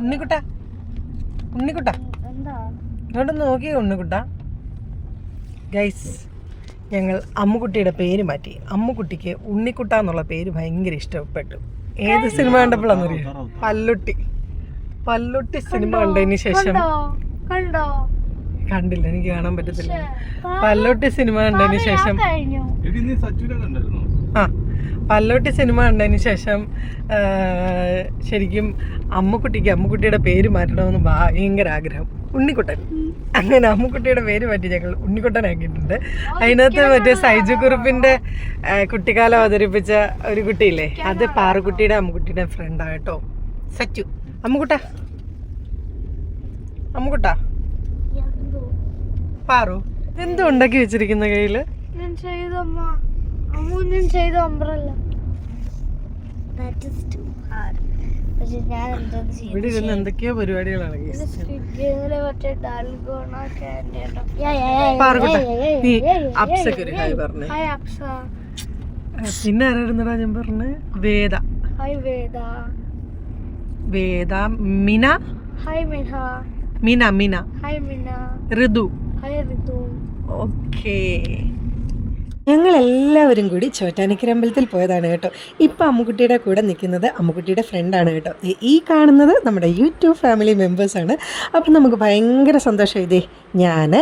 ഉണ്ണിക്കുട്ട. ഉണ്ണിക്കുട്ട. എന്താ? നോക്കി നോക്കിയേ ഉണ്ണിക്കുട്ട. ഗൈസ് ഞങ്ങൾ അമ്മുക്കുട്ടിയുടെ പേര് മാറ്റി. അമ്മുക്കുട്ടിക്ക് ഉണ്ണിക്കുട്ട എന്നുള്ള പേര് ഭയങ്കര ഇഷ്ടപ്പെട്ടു. ഏത് സിനിമ കണ്ടപ്പോഴാന്ന് അറിയാം? പല്ലുട്ടി. പല്ലുട്ടി സിനിമ കണ്ടതിന് ശേഷം. കണ്ടോ? കണ്ടോ? കണ്ടില്ല എനിക്ക് കാണാൻ പറ്റത്തില്ല. പല്ലുട്ടി സിനിമ കണ്ടതിന് ശേഷം. ആ പല്ലോട്ടി സിനിമ കണ്ടതിന് ശേഷം ശരിക്കും അമ്മക്കുട്ടിക്ക് അമ്മക്കുട്ടിയുടെ പേര് മാറ്റണമെന്ന് ഭയങ്കര ആഗ്രഹം. ഉണ്ണിക്കുട്ടൻ. അങ്ങനെ അമ്മുക്കുട്ടിയുടെ പേര് മാറ്റി ഞങ്ങൾ ഉണ്ണിക്കുട്ടനാക്കിയിട്ടുണ്ട് അതിനകത്ത് മറ്റേ സൈജു കുറുപ്പിന്റെ കുട്ടിക്കാലം അവതരിപ്പിച്ച ഒരു കുട്ടിയില്ലേ? അത് പാറുകുട്ടിയുടെ അമ്മുക്കുട്ടിയുടെ ഫ്രണ്ടായിട്ടോ സച്ചു. അമ്മുക്കുട്ട. അമ്മുക്കുട്ട. പാറു. എന്തോ ഉണ്ടാക്കി വെച്ചിരിക്കുന്ന കയ്യിൽ? ഞാൻ ചെയ്ത അമ്പ്രല്ല പക്ഷെ ഞാൻ എന്താ എന്തൊക്കെയോ പരിപാടികളാണ്. പിന്നെ ആരായിരുന്നടാ ഞാൻ പറഞ്ഞ? വേദ. ഹൈ വേദ. വേദ മിന? ഹൈ മിന. മിന മിന. ഹൈ മിന. ഋതു. ഹൈ ഋതു. ഓക്കേ ഞങ്ങൾ എല്ലാവരും കൂടി ചോറ്റാനിക്കര അമ്പലത്തിൽ പോയതാണ് കേട്ടോ. ഇപ്പോൾ അമ്മുക്കുട്ടിയുടെ കൂടെ നിൽക്കുന്നത് അമ്മുക്കുട്ടിയുടെ ഫ്രണ്ടാണ് കേട്ടോ. ഈ കാണുന്നത് നമ്മുടെ യൂട്യൂബ് ഫാമിലി മെമ്പേഴ്സാണ് അപ്പം നമുക്ക് ഭയങ്കര സന്തോഷം. ഇതേ ഞാൻ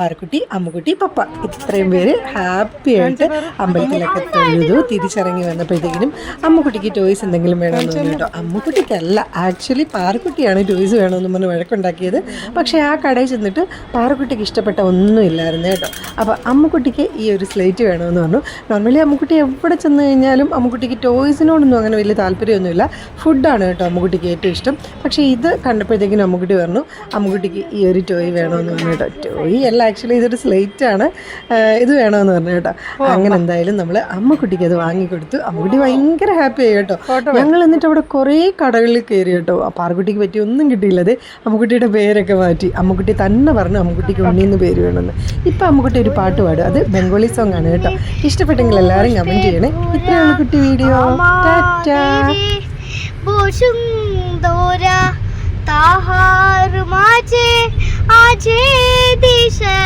പാറക്കുട്ടി അമ്മുക്കുട്ടി പപ്പ. ഇത്രയും പേര് ഹാപ്പി ആയിട്ട് അമ്പലത്തിലൊക്കെ തൊഴുതു തിരിച്ചിറങ്ങി വന്നപ്പോഴത്തേക്കിനും അമ്മുക്കുട്ടിക്ക് ടോയ്സ് എന്തെങ്കിലും വേണമെന്ന് കേട്ടോ. അമ്മുക്കുട്ടിക്കല്ല ആക്ച്വലി പാറക്കുട്ടിയാണ് ടോയ്സ് വേണമെന്ന് പറഞ്ഞ് വഴക്കുണ്ടാക്കിയത്. പക്ഷേ ആ കടയിൽ ചെന്നിട്ട് പാറക്കുട്ടിക്ക് ഇഷ്ടപ്പെട്ട ഒന്നും ഇല്ലായിരുന്നു കേട്ടോ. അപ്പോൾ അമ്മുക്കുട്ടിക്ക് ഈ ഒരു സ്ലേറ്റ് വേണമെന്ന് പറഞ്ഞു. നോർമലി അമ്മുക്കുട്ടി എവിടെ ചെന്ന് കഴിഞ്ഞാലും അമ്മുക്കുട്ടിക്ക് ടോയ്സിനോടൊന്നും അങ്ങനെ വലിയ താല്പര്യമൊന്നുമില്ല. ഫുഡാണ് കേട്ടോ അമ്മുക്കുട്ടിക്ക് ഏറ്റവും ഇഷ്ടം. പക്ഷേ ഇത് കണ്ടപ്പോഴത്തേക്കിനും അമ്മുക്കുട്ടി പറഞ്ഞു അമ്മുക്കുട്ടിക്ക് ഈ ഒരു ടോയ് വേണമെന്ന് പറഞ്ഞു കേട്ടോ. ടോയ് അല്ല ആക്ച്വലി ഇതൊരു സ്ലേറ്റ് ആണ്. ഇത് വേണമെന്ന് പറഞ്ഞു കേട്ടോ. അങ്ങനെ എന്തായാലും നമ്മൾ അമ്മക്കുട്ടിക്ക് അത് വാങ്ങിക്കൊടുത്തു. അമ്മുക്കുട്ടി ഭയങ്കര ഹാപ്പി ആയി കേട്ടോ. ഞങ്ങൾ എന്നിട്ട് അവിടെ കുറേ കടകളിൽ കയറി കേട്ടോ. ആ പാറക്കുട്ടിക്ക് പറ്റി ഒന്നും കിട്ടിയില്ല അത്. അമ്മുക്കുട്ടിയുടെ പേരൊക്കെ മാറ്റി. അമ്മുക്കുട്ടി തന്നെ പറഞ്ഞു അമ്മുക്കുട്ടിക്ക് ഉണ്ണിന്ന് പേര് വേണമെന്ന്. ഇപ്പം അമ്മുക്കുട്ടി ഒരു പാട്ട് പാടും. അത് ബംഗാളി സോങ് ആണ് കേട്ടോ ഇഷ്ടപ്പെട്ടെങ്കിൽ എല്ലാവരും കമൻറ്റ് ചെയ്യണേ ഇത്രയുള്ള കുട്ടി വീഡിയോ ടാറ്റാ বসুন্ধরা তাহার মাঝে আছে দিশা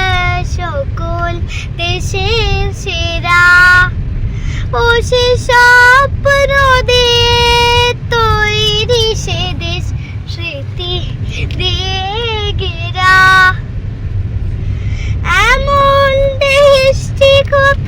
সকল দেশের সেরা বসে স্বপ্ন দিয়ে ครับ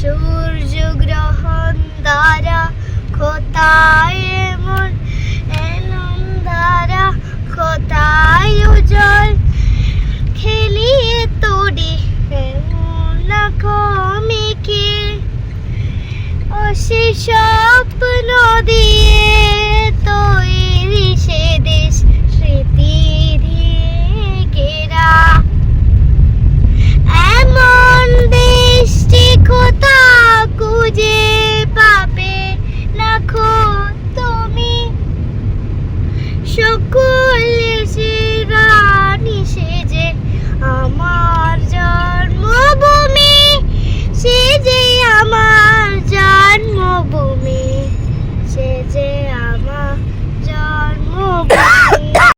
সূর্য গ্রহণ দ্বারা কোথায় এমন এমন দ্বারা কোথায় উজ্জ্বল? খেলিয়ে তোরে কমিকে অশেষ